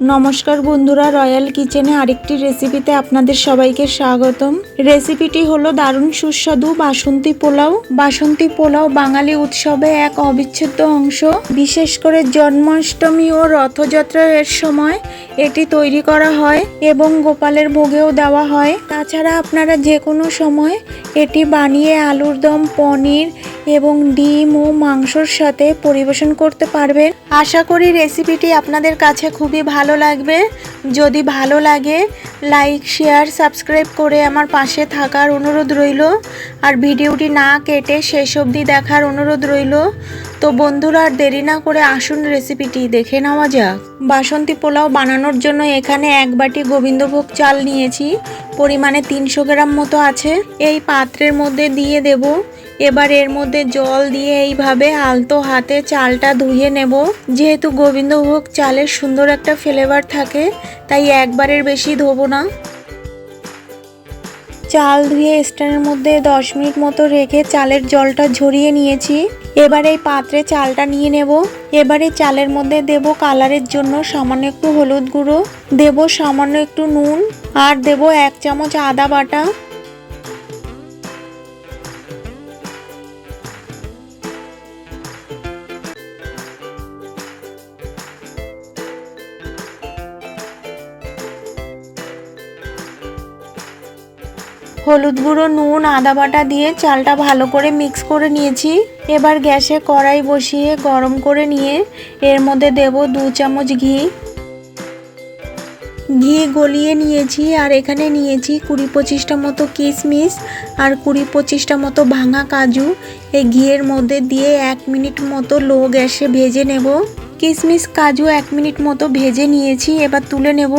নমস্কার বন্ধুরা, রয়্যাল কিচেনে আরেকটি রেসিপিতে আপনাদের সবাইকে স্বাগতম। রেসিপিটি হলো দারুণ সুস্বাদু বাসন্তী পোলাও। বাসন্তী পোলাও বাঙালি উৎসবে এক অবিচ্ছেদ্য অংশ। বিশেষ করে জন্মাষ্টমী ও রথযাত্রার সময় এটি তৈরি করা হয় এবং গোপালের ভোগেও দেওয়া হয়। তাছাড়া আপনারা যে কোনো সময় এটি বানিয়ে আলুর দম, পনির এবং ডিম ও মাংসর সাথে পরিবেশন করতে পারবেন। আশা করি রেসিপিটি আপনাদের কাছে খুবই ভালো লাগবে। যদি ভালো লাগে, লাইক, শেয়ার, সাবস্ক্রাইব করে আমার পাশে থাকার অনুরোধ রইল। আর ভিডিওটি না কেটে শেষ অবধি দেখার অনুরোধ রইল। তো বন্ধুরা, আর দেরি না করে আসুন রেসিপিটি দেখে নেওয়া যাক। বাসন্তী পোলাও বানানোর জন্য এখানে এক বাটি গোবিন্দভোগ চাল নিয়েছি। পরিমাণে তিনশো গ্রাম মতো আছে। এই পাত্রের মধ্যে দিয়ে দেব। এবার এর মধ্যে জল দিয়ে এইভাবে আলতো হাতে চালটা ধুয়ে নেব। যেহেতু গোবিন্দভোগ চালের সুন্দর একটা ফ্লেভার থাকে, তাই একবারের বেশি ধোবো না। চাল ধুয়ে স্ট্যান্ডের মধ্যে দশ মিনিট মতো রেখে চালের জলটা ঝরিয়ে নিয়েছি। এবার এই পাত্রে চালটা নিয়ে নেব। এবারে চালের মধ্যে দেব কালারের জন্য সামান্য একটু হলুদ গুঁড়ো, দেব সামান্য একটু নুন, আর দেব এক চামচ আদা বাটা। হলুদ গুঁড়ো, নুন, আদা বাটা দিয়ে চালটা ভালো করে মিক্স করে নিয়েছি। এবার গ্যাসে কড়াই বসিয়ে গরম করে নিয়ে এর মধ্যে দেব দু চামচ ঘি। ঘি গলিয়ে নিয়েছি আর এখানে নিয়েছি কুড়ি পঁচিশটা মতো কিশমিশ আর কুড়ি পঁচিশটা মতো ভাঙা কাজু। এই ঘিয়ের মধ্যে দিয়ে এক মিনিট মতো লো গ্যাসে ভেজে নেব। কিশমিশ, কাজু এক মিনিট মতো ভেজে নিয়েছি, এবার তুলে নেব।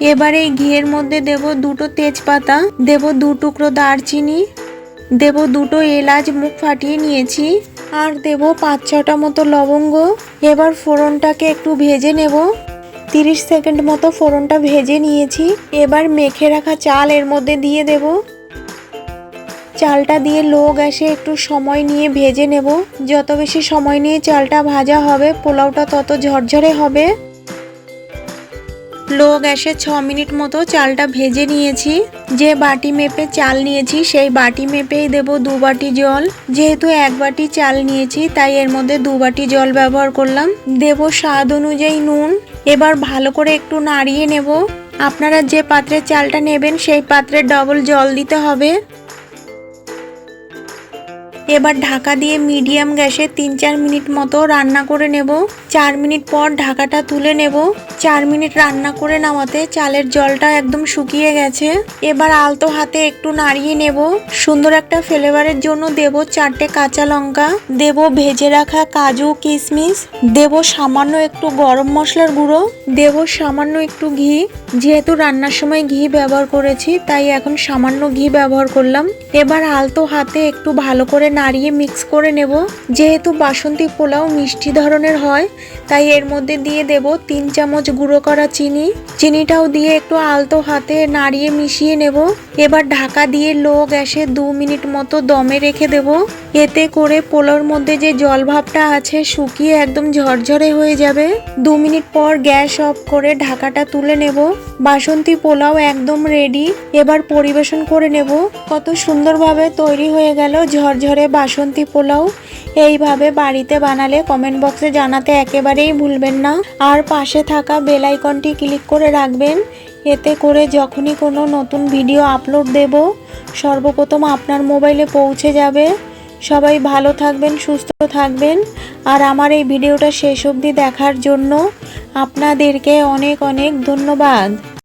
এবারে এই ঘিয়ের মধ্যে দেব দুটো তেজপাতা, দেব দু টুকরো দারচিনি, দেব দুটো এলাচ মুখ ফাটিয়ে নিয়েছি, আর দেব পাঁচ ছটা মতো লবঙ্গ। এবার ফোড়নটাকে একটু ভেজে নেব। তিরিশ সেকেন্ড মতো ফোড়নটা ভেজে নিয়েছি। এবার মেখে রাখা চাল এর মধ্যে দিয়ে দেব। চালটা দিয়ে লো গ্যাসে একটু সময় নিয়ে ভেজে নেব। যত বেশি সময় নিয়ে চালটা ভাজা হবে, পোলাওটা তত ঝরঝরে হবে। লো গ্যাসে ছ মিনিট মতো চালটা ভেজে নিয়েছি। যে বাটি মেপে চাল নিয়েছি, সেই বাটি মেপেই দেব দু বাটি জল। যেহেতু এক বাটি চাল নিয়েছি, তাই এর মধ্যে দু বাটি জল ব্যবহার করলাম। দেব স্বাদ অনুযায়ী নুন। এবার ভালো করে একটু নাড়িয়ে নেব। আপনারা যে পাত্রে চালটা নেবেন, সেই পাত্রে ডবল জল দিতে হবে। এবার ঢাকা দিয়ে মিডিয়াম গ্যাসে তিন চার মিনিট মতো রান্না করে নেব। চার মিনিট পর ঢাকাটা তুলে নেব। চার মিনিট রান্না করে নামাতে চালের জলটা একদম শুকিয়ে গেছে। এবার আলতো হাতে একটু নাড়িয়ে নেব। সুন্দর একটা ফ্লেভারের জন্য দেব চারটে কাঁচা লঙ্কা। দেব ভেজে রাখা কাজু কিশমিশ দেব সামান্য একটু গরম মশলার গুঁড়ো। দেব সামান্য একটু ঘি। যেহেতু রান্নার সময় ঘি ব্যবহার করেছি, তাই এখন সামান্য ঘি ব্যবহার করলাম। এবার আলতো হাতে একটু ভালো করে নাড়িয়ে মিক্স করে নেব। যেহেতু বাসন্তী পোলাও মিষ্টি ধরনের হয়, তাই এর মধ্যে দিয়ে দেব তিন চামচ গুঁড়ো করা চিনি। চিনিটাও দিয়ে একটু আলতো হাতে নাড়িয়ে মিশিয়ে নেব। এবার ঢাকা দিয়ে লো গ্যাসে দু মিনিট মতো দমে রেখে দেব। এতে করে পোলাওর মধ্যে যে জল ভাবটা আছে, শুকিয়ে একদম ঝরঝরে হয়ে যাবে। দু মিনিট পর গ্যাস অফ করে ঢাকাটা তুলে নেব। বাসন্তী পোলাও একদম রেডি এবার পরিবেশন করে নেব। কত সুন্দরভাবে তৈরি হয়ে গেল ঝরঝরে বাসন্তী পোলাও। এইভাবে বাড়িতে বানালে কমেন্ট বক্সে জানাতে একেবারেই ভুলবেন না। আর পাশে থাকা বেল আইকনটি ক্লিক করে রাখবেন। এতে করে যখনই কোনো নতুন ভিডিও আপলোড দেব, সর্বপ্রথম আপনার মোবাইলে পৌঁছে যাবে। সবাই ভালো থাকবেন, সুস্থ থাকবেন। আর আমার এই ভিডিওটা শেষ অবধি দেখার জন্য আপনাদেরকে অনেক অনেক ধন্যবাদ।